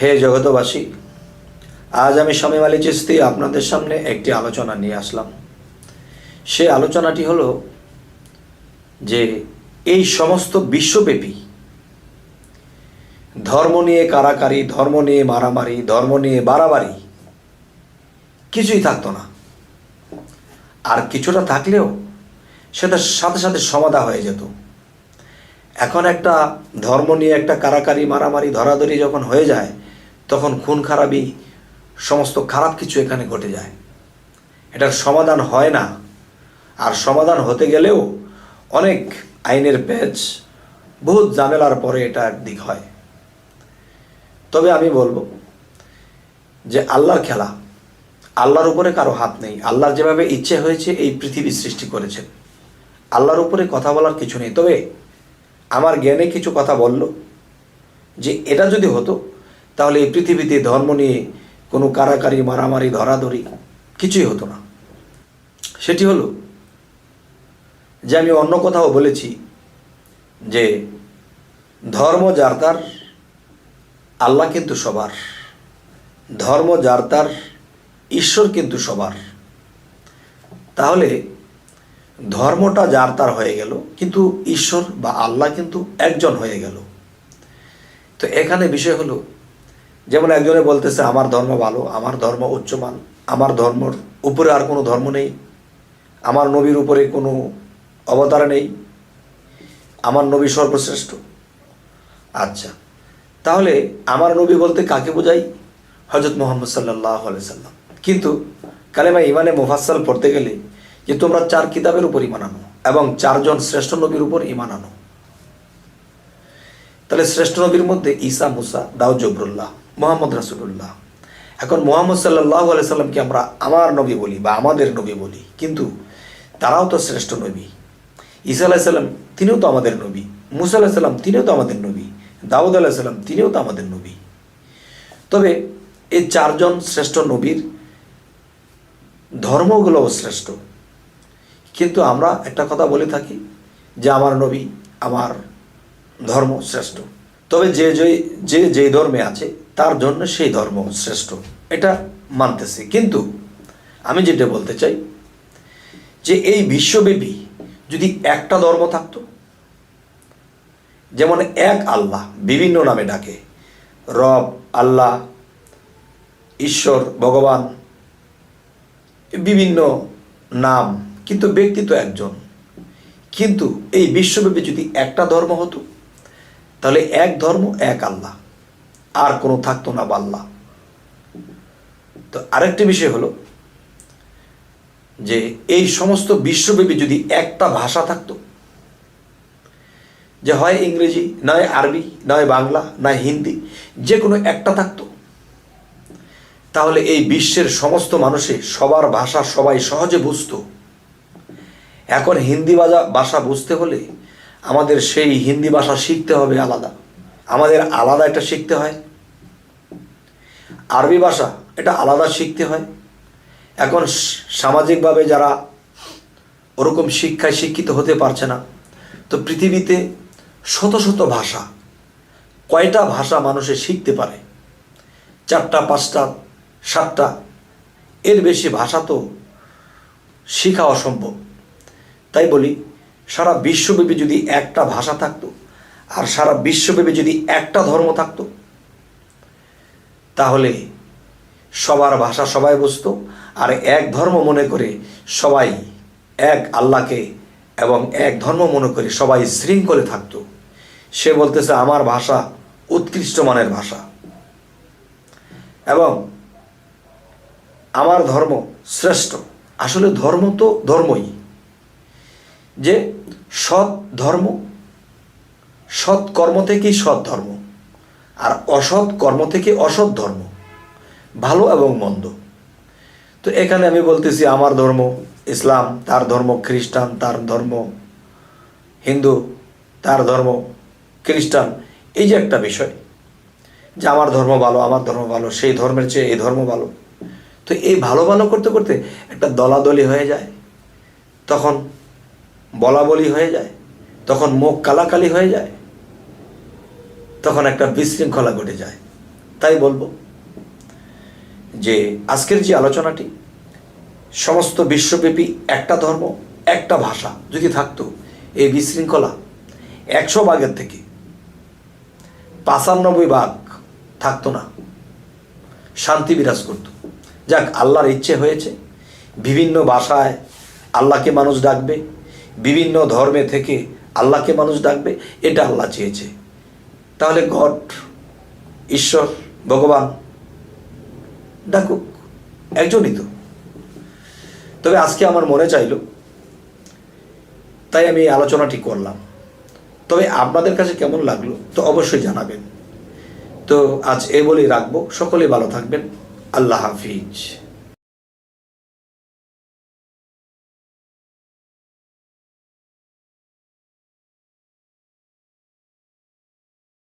হে জগতবাসী আজ আমি স্বামী আলী চিস্তি আপনাদের সামনে একটি আলোচনা নিয়ে আসলাম। সে আলোচনাটি হলো যে এই সমস্ত বিশ্বব্যাপী ধর্ম নিয়ে কারাকারি, ধর্ম নিয়ে মারামারি, ধর্ম নিয়ে বাড়াবাড়ি কিছুই থাকতো না। আর কিছুটা থাকলেও সেটা সাথে সাথে সমাধা হয়ে যেত। এখন একটা ধর্ম নিয়ে একটা কারাকারি, মারামারি, ধরাধরি যখন হয়ে যায় তখন খুন খারাপি, সমস্ত খারাপ কিছু এখানে ঘটে যায়। এটার সমাধান হয় না। আর সমাধান হতে গেলেও অনেক আইনের পেজ বহুত ঝামেলার পরে এটা একদিক হয়। তবে আমি বলব যে আল্লাহর খেলা, আল্লাহর উপরে কারও হাত নেই। আল্লাহর যেভাবে ইচ্ছে হয়েছে এই পৃথিবী সৃষ্টি করেছেন আল্লাহর উপরে কথা বলার কিছু নেই। তবে আমার জ্ঞানে কিছু কথা বলল যে এটা যদি হতো তাহলে এই পৃথিবীতে ধর্ম নিয়ে কোনো কারাকারি, মারামারি, ধরাধরি কিছুই হতো না। সেটি হলো যে আমি অন্য কথাও বলেছি যে ধর্ম যার তার, আল্লাহ কিন্তু সবার। ধর্ম যার তার, ঈশ্বর কিন্তু সবার। তাহলে ধর্মটা যার তার হয়ে গেল, কিন্তু ঈশ্বর বা আল্লাহ কিন্তু একজন হয়ে গেল। তো এখানে বিষয় হলো যেমন একজনে বলতেছে, আমার ধর্ম ভালো, আমার ধর্ম উচ্চমান, আমার ধর্মর উপরে আর কোনো ধর্ম নেই, আমার নবীর উপরে কোনো অবতার নেই, আমার নবী সর্বশ্রেষ্ঠ। আচ্ছা তাহলে আমার নবী বলতে কাকে বোঝাই? হজরত মোহাম্মদ সাল্লাহ সাল্লাম। কিন্তু কালেমা ইমানে মুফাসাল পড়তে গেলে যে তোমরা চার কিতাবের উপর ইমান আনো এবং চারজন শ্রেষ্ঠ নবীর উপর ইমান আনো। তাহলে শ্রেষ্ঠ নবীর মধ্যে ঈসা, মুসা, দাউদ, জবরুল্লাহ। মোহাম্মদ রাসুল্লাহ এখন মোহাম্মদ সাল্লাহ সাল্লামকে আমরা আমার নবী বলি বা আমাদের নবী বলি, কিন্তু তারাও তো শ্রেষ্ঠ নবী। ঈসা আলাহিসাল্লাম তিনিও তো আমাদের নবী, মুসা আলাহিসাল্লাম তিনিও তো আমাদের নবী, দাউদ আলাহিসাল্লাম তিনিও তো আমাদের নবী। তবে এই চারজন শ্রেষ্ঠ নবীর ধর্মগুলোও শ্রেষ্ঠ। কিন্তু আমরা একটা কথা বলে থাকি যে আমার নবী, আমার ধর্ম শ্রেষ্ঠ। তবে যে যে যে যেই ধর্মে আছে, তার জন্য সেই ধর্ম শ্রেষ্ঠ। এটা মানতেছে। কিন্তু আমি যেটা বলতে চাই, যে এই বিশ্বব্যাপী যদি একটা ধর্ম থাকতো, যেমন এক আল্লাহ বিভিন্ন নামে ডাকে, রব, আল্লাহ, ঈশ্বর, ভগবান, বিভিন্ন নাম, কিন্তু ব্যক্তি তো একজন। কিন্তু এই বিশ্বব্যাপী যদি একটা ধর্ম হতো তাহলে এক ধর্ম, এক আল্লাহ। আর কোনো থাকতো না বাল্লাহ তো আরেকটি বিষয় হলো যে এই সমস্ত বিশ্বব্যাপী যদি একটা ভাষা থাকতো, যে হয় ইংরেজি নয় আরবি নয় বাংলা নয় হিন্দি, যে কোনো একটা থাকতো, তাহলে এই বিশ্বের সমস্ত মানুষে সবার ভাষা সবাই সহজে বুঝতো। এখন হিন্দি ভাষা বুঝতে হলে আমাদের সেই হিন্দি ভাষা শিখতে হবে আলাদা। আমাদের আলাদা এটা শিখতে হয়। আরবি ভাষা এটা আলাদা শিখতে হয়। এখন সামাজিকভাবে যারা ওরকম শিক্ষায় শিক্ষিত হতে পারছে না, তো পৃথিবীতে শত শত ভাষা, কয়টা ভাষা মানুষে শিখতে পারে? চারটা, পাঁচটা, সাতটা? এর বেশি ভাষা তো শেখা অসম্ভব। তাই বলি সারা বিশ্বব্যাপী যদি একটা ভাষা থাকতো, আর সারা বিশ্বব্যাপী যদি একটা ধর্ম থাকতো, তাহলে সবার ভাষা সবাই বুঝতো, আর এক ধর্ম মনে করে সবাই এক আল্লাহকে এবং এক ধর্ম মনে করে সবাই শৃঙ্খলে থাকতো। সে বলতেছে, আমার ভাষা উৎকৃষ্ট মানের ভাষা। এবং আমার ধর্ম শ্রেষ্ঠ। আসলে ধর্ম তো ধর্মই। যে সৎ ধর্ম, সৎ কর্ম থেকেই সৎ ধর্ম আর অসৎ কর্ম থেকে অসৎ ধর্ম, ভালো এবং মন্দ। তো এখানে আমি বলতেছি আমার ধর্ম ইসলাম, তার ধর্ম খ্রিস্টান, তার ধর্ম হিন্দু, তার ধর্ম খ্রিস্টান, এই যে একটা বিষয় যে আমার ধর্ম ভালো, আমার ধর্ম ভালো, সেই ধর্মের চেয়ে এই ধর্ম ভালো। তো এই ভালো ভালো করতে করতে একটা দলাদলি হয়ে যায়। তখন বলা বলি হয়ে যায়, তখন মুখ কালাকালি হয়ে যায়, তখন একটা বিশৃঙ্খলা ঘটে যায়। তাই বলব যে আজকের যে আলোচনাটি, সমস্ত বিশ্বব্যাপী একটা ধর্ম, একটা ভাষা যদি থাকতো, এই বিশৃঙ্খলা একশো ভাগের থেকে পাঁচানব্বই ভাগ থাকতো না। শান্তি বিরাজ করতো। যাক, আল্লাহর ইচ্ছে হয়েছে, বিভিন্ন ভাষায় আল্লাহকে মানুষ ডাকবে বিভিন্ন ধর্মে থেকে আল্লাহকে মানুষ ডাকবে, এটা আল্লাহ চেয়েছে। তাহলে গড, ঈশ্বর, ভগবান ডাকুক, একজনই তো। তবে আজকে আমার মনে চাইল, তাই আমি এই আলোচনাটি করলাম। তবে আপনাদের কাছে কেমন লাগল, তো অবশ্যই জানাবেন। তো আজ এ বলেই রাখব, সকলে ভালো থাকবেন, আল্লাহ হাফিজ।